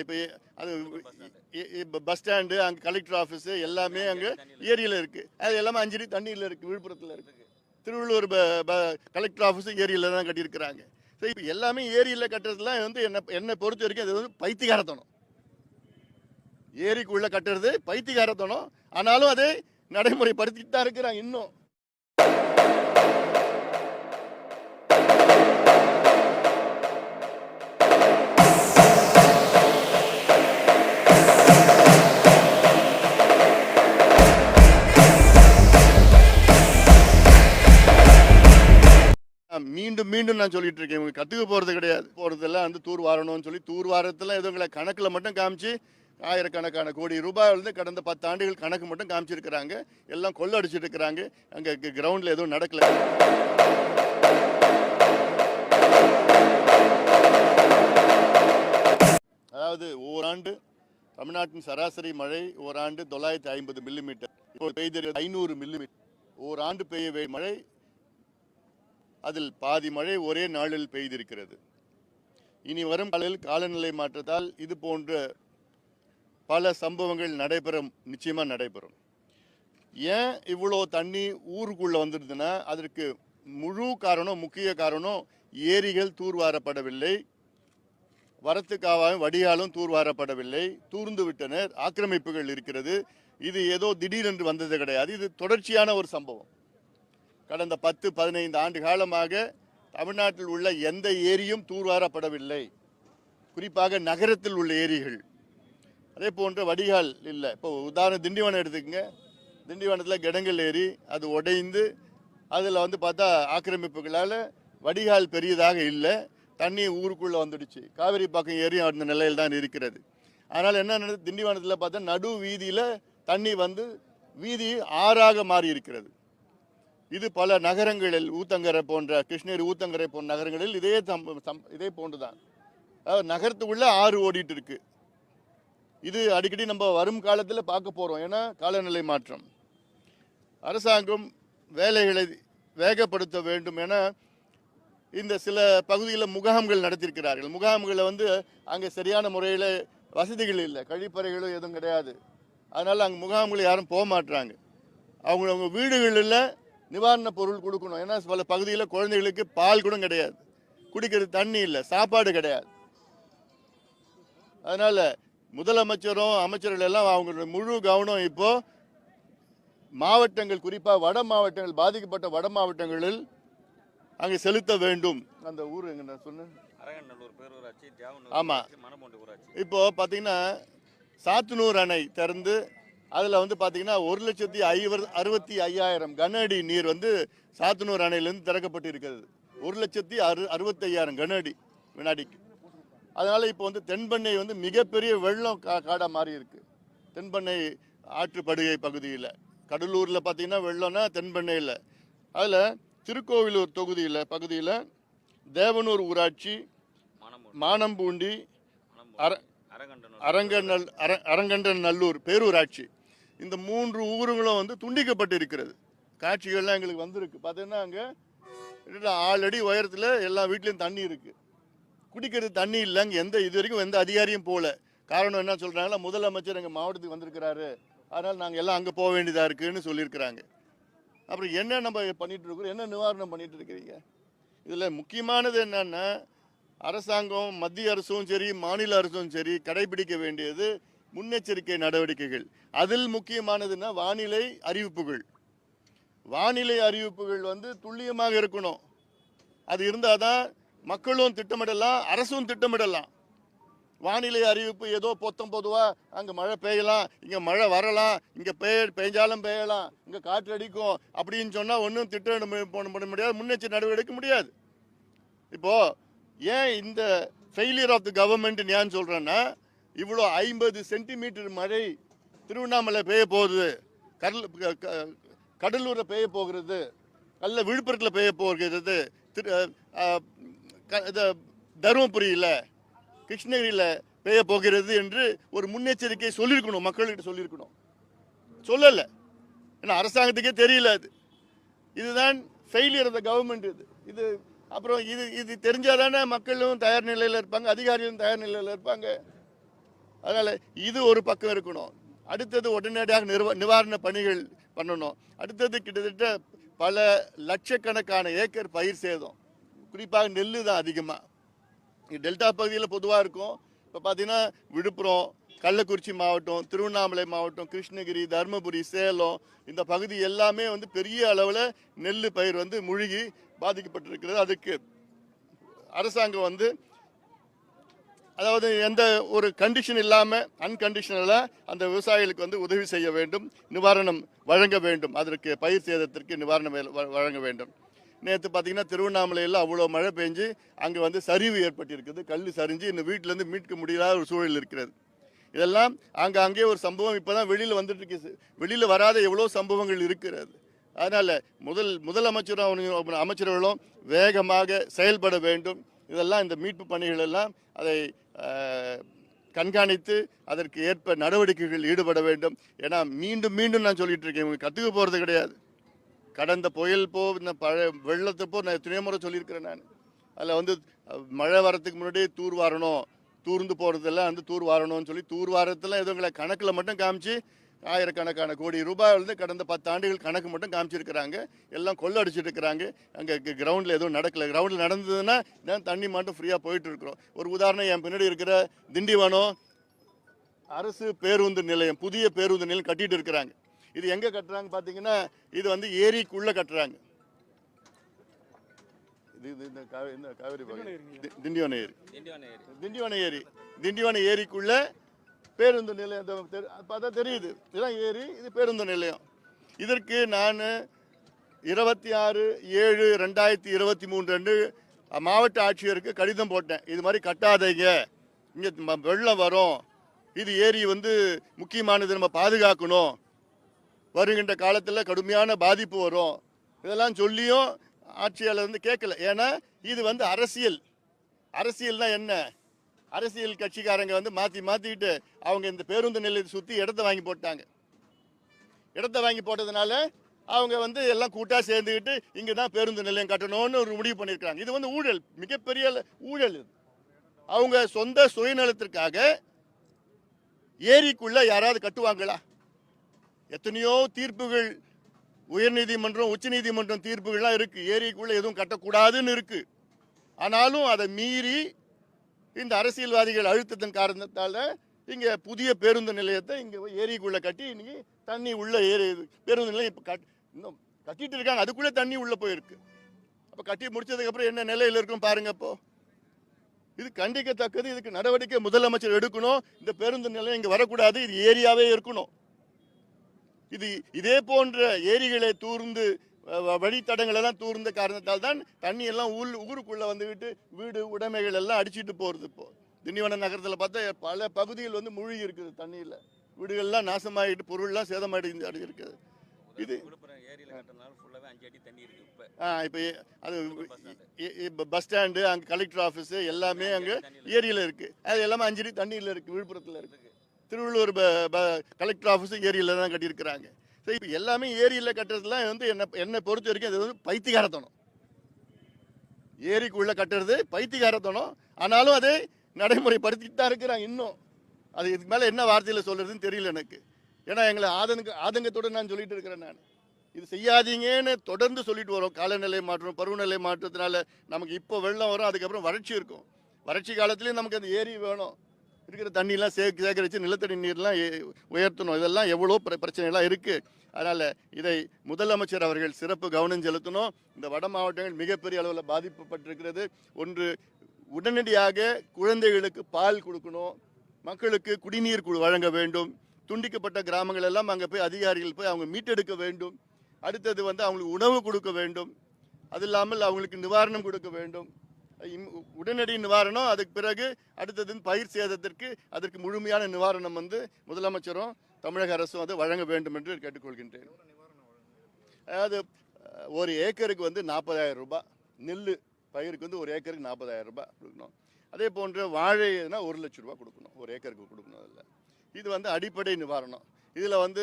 இப்போ அது bus stand அங்கே கலெக்டர் ஆஃபீஸு எல்லாமே அங்கே ஏரியில் இருக்குது அது எல்லாமே அஞ்சடி தண்ணியில் இருக்குது விழுப்புரத்தில் இருக்குது திருவள்ளூர் கலெக்டர் ஆஃபீஸும் ஏரியில் தான் கட்டியிருக்கிறாங்க. ஸோ இப்போ எல்லாமே ஏரியில் கட்டுறதுலாம் வந்து என்ன என்னை பொறுத்த வரைக்கும் அது வந்து பைத்தியகாரத்தனம். ஏரிக்குள்ளே கட்டுறது பைத்தியகாரத்தனம். ஆனாலும் அதை நடைமுறைப்படுத்திட்டு தான் இருக்கிறாங்க இன்னும். நான் மீண்டும் மீண்டும் நான் சொல்லிட்டு இருக்கேன். இவங்க கற்றுக்க போகிறது கிடையாது. போகிறதெல்லாம் வந்து தூர் வாரணும்னு சொல்லி தூர் வாரத்தில் எதுவுங்களை கணக்கில் மட்டும் காமிச்சு ஆயிரக்கணக்கான கோடி ரூபாய் வந்து கடந்த பத்து ஆண்டுகள் கணக்கு மட்டும் காமிச்சிருக்கிறாங்க. எல்லாம் கொள்ளடிச்சிட்டு இருக்கிறாங்க. அங்கே கிரவுண்டில் எதுவும் நடக்கல. அதாவது ஓராண்டு தமிழ்நாட்டின் சராசரி மழை ஓராண்டு தொள்ளாயிரத்தி ஐம்பது மில்லிமீட்டர் இப்போ பெய்திருக்கிறது ஐநூறு மில்லிமீட்டர் ஓராண்டு பெய்ய மழை அதில் பாதி மழை ஒரே நாளில் பெய்திருக்கிறது. இனி வரும் காலையில் காலநிலை மாற்றத்தால் இது போன்ற பல சம்பவங்கள் நடைபெறும் நிச்சயமாக நடைபெறும். ஏன் இவ்வளோ தண்ணி ஊருக்குள்ளே வந்துடுதுன்னா அதற்கு முழு காரணம் முக்கிய காரணம் ஏரிகள் தூர்வாரப்படவில்லை. வரத்துக்காவும் வடிகாலும் தூர்வாரப்படவில்லை. தூர்ந்து விட்டனர் ஆக்கிரமிப்புகள் இருக்கிறது. இது ஏதோ திடீரென்று வந்தது கிடையாது. இது தொடர்ச்சியான ஒரு சம்பவம். கடந்த பத்து பதினைந்து ஆண்டு காலமாக தமிழ்நாட்டில் உள்ள எந்த ஏரியும் தூர்வாரப்படவில்லை. குறிப்பாக நகரத்தில் உள்ள ஏரிகள். அதே போன்ற வடிகால் இல்லை. இப்போ உதாரணம் திண்டிவனம் எடுத்துக்கங்க. திண்டிவனத்தில் கிடங்கல் ஏரி அது உடைந்து அதில் வந்து பார்த்தா ஆக்கிரமிப்புகளால் வடிகால் பெரியதாக இல்லை. தண்ணி ஊருக்குள்ளே வந்துடுச்சு. காவிரி பக்கம் ஏரியும் அந்த நிலையில் தான் இருக்கிறது. அதனால் என்ன திண்டிவனத்தில் பார்த்தா நடு வீதியில் தண்ணி வந்து வீதி ஆறாக மாறி இருக்கிறது இது பல நகரங்களில் ஊத்தங்கரை போன்ற கிருஷ்ணகிரி ஊத்தங்கரை போன்ற நகரங்களில் இதே சம்- இதே போன்றுதான். நகரத்துக்குள்ள ஆறு ஓடிட்டு இருக்கு. இது அடிக்கடி நம்ம வரும் காலத்தில் பார்க்க போகிறோம் ஏன்னா காலநிலை மாற்றம். அரசாங்கம் வேலைகளை வேகப்படுத்த வேண்டும் என இந்த சில பகுதியில் முகாம்கள் நடத்தியிருக்கிறார்கள். முகாம்களில் வந்து அங்கே சரியான முறையில் வசதிகள் இல்லை. கழிப்பறைகளும் எதுவும் கிடையாது. அதனால் அங்கே முகாம்கள் யாரும் போக மாட்டுறாங்க அவங்க அவங்க வீடுகளில் நிவாரணப் பொருள் கொடுக்கணும். ஏன்னா பல பகுதியில் குழந்தைகளுக்கு பால் கூட கிடையாது. குடிக்கிறது தண்ணி இல்லை சாப்பாடு கிடையாது. அதனால முதலமைச்சரும் அமைச்சர்கள் எல்லாம் அவங்களோட முழு கவனம் இப்போ மாவட்டங்கள் குறிப்பாக வட மாவட்டங்கள் பாதிக்கப்பட்ட வட மாவட்டங்களில் அங்கே செலுத்த வேண்டும். அந்த ஊர் எங்க நான் சொன்னேன். அரகநல்லூர் பேரூராட்சி தேவனூர் ஆமா. ஊராட்சி, மணப்பூண்டி ஊராட்சி. இப்போ பார்த்தீங்கன்னா சாத்தனூர் அணை திறந்து அதில் வந்து பார்த்தீங்கன்னா ஒரு லட்சத்தி ஐவர் அறுபத்தி ஐயாயிரம் கன அடி நீர் வந்து சாத்தனூர் அணையிலேருந்து திறக்கப்பட்டு இருக்கிறது ஒரு லட்சத்தி அறு அறுபத்தி ஐயாயிரம் கன அடி வினாடிக்கு. அதனால் இப்போ வந்து தென்பண்ணை வந்து மிகப்பெரிய வெள்ளம் கா காடாக மாறி இருக்கு. தென்பண்ணை ஆற்றுப்படுகை பகுதியில். கடலூரில் பார்த்தீங்கன்னா வெள்ளம்னா தென்பண்ணையில். அதில் திருக்கோவிலூர் தொகுதியில் பகுதியில் தேவனூர் ஊராட்சி மானம்பூண்டி அர அரகண்டனூர் அரங்கநல் அர அரங்கண்டன் நல்லூர் பேரூராட்சி. இந்த மூன்று ஊர்களும் வந்து துண்டிக்கப்பட்டு இருக்கிறது காட்சிகள்லாம் எங்களுக்கு வந்திருக்கு. பார்த்தீங்கன்னா அங்கே ஆறு உயரத்தில் எல்லா வீட்லேயும் தண்ணி இருக்குது குடிக்கிறது தண்ணி இல்லை அங்கே எந்த இது வரைக்கும் எந்த அதிகாரியும் போகல காரணம் என்ன சொல்கிறாங்களா முதலமைச்சர் எங்கள் மாவட்டத்துக்கு வந்திருக்கிறாரு. அதனால் நாங்கள் எல்லாம் அங்கே போக வேண்டியதாக இருக்குதுன்னு சொல்லியிருக்கிறாங்க. அப்புறம் என்ன நம்ம பண்ணிகிட்டு இருக்கிறோம் என்ன நிவாரணம் பண்ணிகிட்டு இருக்கிறீங்க? இதில் முக்கியமானது என்னென்னா அரசாங்கம் மத்திய அரசும் சரி மாநில அரசும் சரி கடைபிடிக்க வேண்டியது முன்னெச்சரிக்கை நடவடிக்கைகள். அதில் முக்கியமானதுன்னா வானிலை அறிவிப்புகள். வானிலை அறிவிப்புகள் வந்து துல்லியமாக இருக்கணும். அது இருந்தால் தான் மக்களும் திட்டமிடலாம் அரசும் திட்டமிடலாம். வானிலை அறிவிப்பு ஏதோ பொத்தம் பொதுவாக அங்கே மழை பெய்யலாம் இங்கே மழை வரலாம் இங்கே பெய்ய பெய்ஞ்சாலும் பெய்யலாம் இங்கே காற்று அடிக்கும் அப்படின்னு சொன்னால் ஒன்றும் திட்டம் பண்ண முடியாது முன்னெச்சரிக்கை நடவடிக்கை எடுக்க முடியாது. இப்போது ஏன் இந்த ஃபெயிலியர் ஆஃப் தி கவர்மெண்ட் ஏன்னு சொல்கிறேன்னா இவ்வளோ ஐம்பது சென்டிமீட்டர் மழை திருவண்ணாமலை பெய்ய போகுது. கடல் க- கடலூரில் பெய்ய போகிறது. அல்ல விழுப்புரத்தில் பெய்ய போகிறது. திரு க- இது தருமபுரியில் கிருஷ்ணகிரியில் பெய்ய போகிறது என்று ஒரு முன்னெச்சரிக்கை சொல்லியிருக்கணும். மக்கள்கிட்ட சொல்லியிருக்கணும். சொல்லலை. ஏன்னா அரசாங்கத்துக்கே தெரியல அது. இதுதான் ஃபெயிலியர் ஆஃப் த கவர்மெண்ட் இது. இது அப்புறம் இது இது தெரிஞ்சாதானே மக்களும் தயார் நிலையில் இருப்பாங்க அதிகாரிகளும் தயார் நிலையில் இருப்பாங்க. அதனால் இது ஒரு பக்கம் இருக்கணும். அடுத்தது உடனடியாக நிர்வ நிவாரண பணிகள் பண்ணணும். அடுத்தது கிட்டத்தட்ட பல லட்சக்கணக்கான ஏக்கர் பயிர் சேதம். குறிப்பாக நெல் தான் அதிகமாக டெல்டா பகுதியில் பொதுவாக இருக்கும். இப்போ பார்த்தீங்கன்னா விழுப்புரம் கள்ளக்குறிச்சி மாவட்டம் திருவண்ணாமலை மாவட்டம் கிருஷ்ணகிரி தருமபுரி சேலம் இந்த பகுதி எல்லாமே வந்து பெரிய அளவில் நெல் பயிர் வந்து முழுகி பாதிக்கப்பட்டிருக்கிறது. அதுக்கு அரசாங்கம் வந்து அதாவது எந்த ஒரு கண்டிஷன் இல்லாமல் அன்கண்டிஷனலாக அந்த விவசாயிகளுக்கு வந்து உதவி செய்ய வேண்டும் நிவாரணம் வழங்க வேண்டும். அதற்கு பயிர் சேதத்திற்கு நிவாரணம் வழங்க வேண்டும். நேற்று பார்த்தீங்கன்னா திருவண்ணாமலையில் அவ்வளோ மழை பெஞ்சு அங்கே வந்து சரிவு ஏற்பட்டிருக்குது. கல் சரிஞ்சு இந்த வீட்டிலேருந்து மீட்க முடியாத ஒரு சூழல் இருக்கிறது. இதெல்லாம் அங்கே அங்கே ஒரு சம்பவம். இப்போ தான் வெளியில் வந்துட்டு இருக்கு. வெளியில் வராத எவ்வளோ சம்பவங்கள் இருக்கிறது. அதனால் முதல் முதலமைச்சரும் அமைச்சர்களும் வேகமாக செயல்பட வேண்டும். இதெல்லாம் இந்த மீட்பு பணிகள் எல்லாம் அதை கண்காணித்து அதற்கு ஏற்ப நடவடிக்கைகள் ஈடுபட வேண்டும். ஏன்னா மீண்டும் மீண்டும் நான் சொல்லிட்டு இருக்கேன் இவங்க கற்றுக்க போகிறது கிடையாது. கடந்த புயல் போ இந்த பழ வெள்ளத்தப்போ நான் எத்தனையோ முறை சொல்லியிருக்கிறேன் நான். அதில் வந்து மழை வரத்துக்கு முன்னாடியே தூர் வாரணும். தூர்ந்து போகிறதெல்லாம் வந்து தூர் வாரணும்னு சொல்லி தூர் வாரத்தெல்லாம் எதுவும் கணக்கில் மட்டும் காமிச்சு ஆயிரக்கணக்கான கோடி ரூபாய் வந்து கடந்த பத்து ஆண்டுகள் கணக்கு மட்டும் காமிச்சிருக்கிறாங்க. எல்லாம் கொள்ளடிச்சிட்டு இருக்கிறாங்க அங்கே கிரவுண்டில் எதுவும் நடக்கல. கிரவுண்டில் நடந்ததுன்னா தண்ணி மட்டும் ஃப்ரீயாக போயிட்டு இருக்கிறோம் ஒரு உதாரணம் என் பின்னாடி இருக்கிற திண்டிவனம் அரசு பேருந்து நிலையம் புதிய பேருந்து நிலையம் கட்டிட்டு இருக்கிறாங்க. இது எங்க கட்டுறாங்க பாத்தீங்கன்னா இது வந்து ஏரிக்குள்ள கட்டுறாங்க. இது இது இந்த காவே- இந்த காவேரி பகுதி. தி- திண்டிவனம் ஏரி. திண்டிவனம் ஏரி. திண்டிவனம் ஏரி. திண்டிவனம் ஏரிக்குள்ள பேருந்து நிலையம் இந்த பார்த்தா தெரியுது. இதெல்லாம் ஏரி இது பேருந்து நிலையம். இதற்கு நான் இருபத்தி ஆறு ஏழு ரெண்டாயிரத்தி இருபத்தி மூணு ரெண்டு மாவட்ட ஆட்சியருக்கு கடிதம் போட்டேன். இது மாதிரி கட்டாதீங்க. இங்கே வெள்ளம் வரும். இது ஏரி வந்து முக்கியமானது நம்ம பாதுகாக்கணும். வருகின்ற காலத்தில் கடுமையான பாதிப்பு வரும். இதெல்லாம் சொல்லியும் ஆட்சியாளர் வந்து கேட்கல. ஏன்னா இது வந்து அரசியல். அரசியல்னா என்ன? அரசியல் கட்சிக்காரங்க வந்து மாற்றி மாற்றிக்கிட்டு அவங்க இந்த பேருந்து நிலையத்தை சுற்றி இடத்த வாங்கி போட்டாங்க. இடத்த வாங்கி போட்டதுனால அவங்க வந்து எல்லாம் கூட்டாக சேர்ந்துக்கிட்டு இங்கே தான் பேருந்து நிலையம் கட்டணும்னு ஒரு முடிவு பண்ணியிருக்காங்க இது வந்து ஊழல் மிகப்பெரிய ஊழல் இது. அவங்க சொந்த சுயநலத்திற்காக ஏரிக்குள்ளே யாராவது கட்டுவாங்களா? எத்தனையோ தீர்ப்புகள் உயர்நீதிமன்றம் உச்சநீதிமன்றம் தீர்ப்புகள்லாம் இருக்குது ஏரிக்குள்ளே எதுவும் கட்டக்கூடாதுன்னு இருக்குது ஆனாலும் அதை மீறி இந்த அரசியல்வாதிகள் அழுத்தத்தின் காரணத்தால் இங்கே புதிய பேருந்து நிலையத்தை இங்கே ஏரிக்குள்ளே கட்டி இன்னைக்கு தண்ணி உள்ளே ஏரி பேருந்து நிலையம் இப்போ கட் இன்னும் கட்டிட்டு இருக்காங்க. அதுக்குள்ளே தண்ணி உள்ளே போயிருக்கு. அப்போ கட்டி முடிச்சதுக்கப்புறம் என்ன நிலையில் இருக்கும் பாருங்க இப்போ. இது கண்டிக்கத்தக்கது. இதுக்கு நடவடிக்கை முதலமைச்சர் எடுக்கணும். இந்த பேருந்து நிலையம் இங்கே வரக்கூடாது. இது ஏரியாவே இருக்கணும். இது இதே போன்ற ஏரிகளை தூர்ந்து அஹ், வ- வழித்தடங்கள் எல்லாம் தூர்ந்த காரணத்தால் தான் தண்ணி எல்லாம் ஊர் ஊருக்குள்ள வந்துக்கிட்டு வீடு உடைமைகள் எல்லாம் அடிச்சிட்டு போறது இப்போ. திண்டிவனம் நகரத்தில் பார்த்தா பல பகுதிகள் வந்து மூழ்கி இருக்குது தண்ணியில். வீடுகள்லாம் நாசமாகிட்டு பொருள்லாம் சேதமாயிட்டு அடி இருக்குது இது ஆ இப்போ அது. இப்போ பஸ் ஸ்டாண்டு அங்கே கலெக்டர் ஆஃபீஸு எல்லாமே அங்கே ஏரியில் இருக்குது அது எல்லாமே அஞ்சு அடி தண்ணியில் இருக்குது விழுப்புரத்தில் இருக்குது திருவள்ளூர் கலெக்டர் ஆஃபீஸும் ஏரியில் தான் கட்டியிருக்கிறாங்க. சரி இப்போ எல்லாமே ஏரியில் கட்டுறதுலாம் வந்து என்னை என்னை பொறுத்த வரைக்கும் அது வந்து பைத்திகாரத்தனம் ஏரிக்குள்ளே கட்டுறது பைத்திகாரத்தனம் ஆனாலும் அதை நடைமுறைப்படுத்திட்டு தான் இருக்கிறாங்க இன்னும். அது இதுக்கு மேலே என்ன வார்த்தையில் சொல்கிறதுன்னு தெரியல எனக்கு. ஏன்னா எங்களை ஆதங்க ஆதங்கத்தோடு நான் சொல்லிட்டு இருக்கிறேன் நான். இது செய்யாதீங்கன்னு தொடர்ந்து சொல்லிட்டு வரோம். காலநிலை மாற்றம் பருவநிலை மாற்றத்தினால நமக்கு இப்போ வெள்ளம் வரும் அதுக்கப்புறம் வறட்சி இருக்கும். வறட்சி காலத்துலேயும் நமக்கு அந்த ஏரி வேணும். இருக்கிற தண்ணியெல்லாம் சே சேகரித்து நிலத்தடி நீர்லாம் ஏ- உயர்த்தணும். இதெல்லாம் எவ்வளோ பிர பிரச்சனைகள்லாம் இருக்குது அதனால் இதை முதலமைச்சர் அவர்கள் சிறப்பு கவனம் செலுத்தணும். இந்த வட மாவட்டங்கள் மிகப்பெரிய அளவில் பாதிக்கப்பட்டிருக்கிறது ஒன்று உடனடியாக குழந்தைகளுக்கு பால் கொடுக்கணும். மக்களுக்கு குடிநீர் வழங்க வேண்டும். துண்டிக்கப்பட்ட கிராமங்கள் எல்லாம் அங்கே போய் அதிகாரிகள் போய் அவங்க மீட்டெடுக்க வேண்டும். அடுத்தது வந்து அவங்களுக்கு உணவு கொடுக்க வேண்டும். அது இல்லாமல் அவங்களுக்கு நிவாரணம் கொடுக்க வேண்டும். உடனடி நிவாரணம் அதுக்கு பிறகு அடுத்தது பயிர் சேதத்திற்கு அதற்கு முழுமையான நிவாரணம் வந்து முதலமைச்சரும் தமிழக அரசும் வந்து வழங்க வேண்டும் என்று கேட்டுக்கொள்கின்றேன். அதாவது ஒரு ஏக்கருக்கு வந்து நாற்பதாயிரம் ரூபாய் நெல் பயிருக்கு வந்து ஒரு ஏக்கருக்கு நாற்பதாயிரம் ரூபாய் கொடுக்கணும். அதே போன்று வாழைனா ஒரு லட்ச ரூபா கொடுக்கணும் ஒரு ஏக்கருக்கு கொடுக்கணும் அதில். இது வந்து அடிப்படை நிவாரணம். இதில் வந்து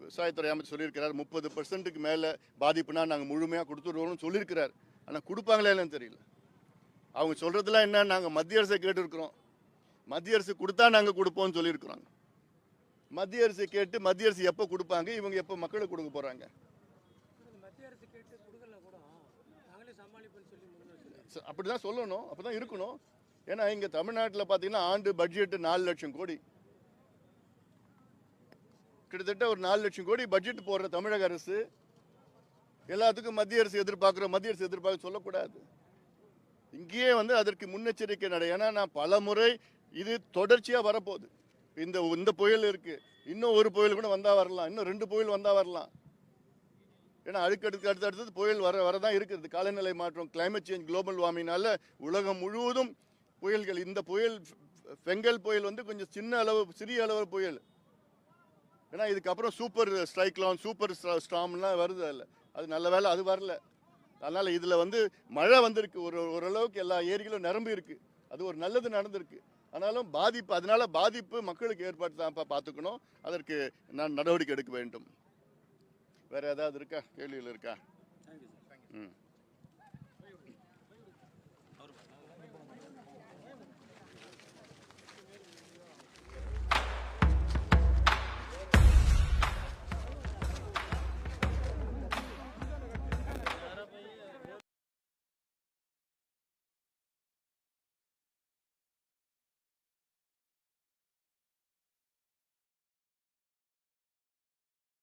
விவசாயத்துறை அமைச்சர் சொல்லியிருக்கிறார் முப்பது பர்சன்ட்டுக்கு மேலே பாதிப்புனா நாங்கள் முழுமையாக கொடுத்துருவோம்னு சொல்லியிருக்கிறார். ஆனால் கொடுப்பாங்களே இல்லைன்னு தெரியல. அவங்க சொல்கிறதுலாம் என்ன? நாங்கள் மத்திய அரசை கேட்டிருக்கிறோம். மத்திய அரசு கொடுத்தா நாங்கள் கொடுப்போம்னு சொல்லியிருக்கிறாங்க. மத்திய அரசு கேட்டு மத்திய அரசு எப்போ கொடுப்பாங்க? இவங்க எப்போ மக்களுக்கு கொடுக்க போகிறாங்க அப்படி மத்திய அரசு கேட்டு தான் இருக்கணும். ஏன்னா இங்கே தமிழ்நாட்டில் பார்த்தீங்கன்னா ஆண்டு பட்ஜெட் நாலு லட்சம் கோடி. கிட்டத்தட்ட ஒரு நாலு லட்சம் கோடி பட்ஜெட் போடுற தமிழக அரசு எல்லாத்துக்கும் மத்திய அரசு எதிர்பார்க்குறோம் மத்திய அரசு எதிர்பார்க்க சொல்லக்கூடாது. இங்கேயே வந்து அதற்கு முன்னெச்சரிக்கை நடை. ஏன்னா நான் பல முறை இது தொடர்ச்சியாக வரப்போகுது. இந்த இந்த புயல் இருக்குது இன்னும் ஒரு புயல் கூட வந்தால் வரலாம். இன்னும் ரெண்டு புயல் வந்தால் வரலாம். ஏன்னா அடுக்கடுக்கு அடுத்து அடுத்தது புயல் வர வரதான் இருக்குது. காலநிலை மாற்றம் கிளைமேட் சேஞ்ச் குளோபல் வார்மிங்னால உலகம் முழுவதும் புயல்கள் இந்த புயல் பெங்கல் புயல் வந்து கொஞ்சம் சின்ன அளவு சிறிய அளவு புயல். ஏன்னா இதுக்கப்புறம் சூப்பர் ஸ்ட்ரைக்லான் சூப்பர் ஸ்டாம்லாம் வருது அதில். அது நல்ல வேளை அது வரல. அதனால் இதில் வந்து மழை வந்திருக்கு. ஒரு ஓரளவுக்கு எல்லா ஏரிகளும் நிரம்பி இருக்கு. அது ஒரு நல்லது நடந்திருக்கு. ஆனாலும் பாதிப்பு அதனால பாதிப்பு மக்களுக்கு ஏற்பட்டு தான் பார்த்துக்கணும் அதற்கு நான் நடவடிக்கை எடுக்க வேண்டும். வேற ஏதாவது இருக்கா? கேள்விகள் இருக்கா? ம்.